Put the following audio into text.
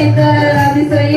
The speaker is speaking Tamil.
சேர்ந்தார் அது செய்ய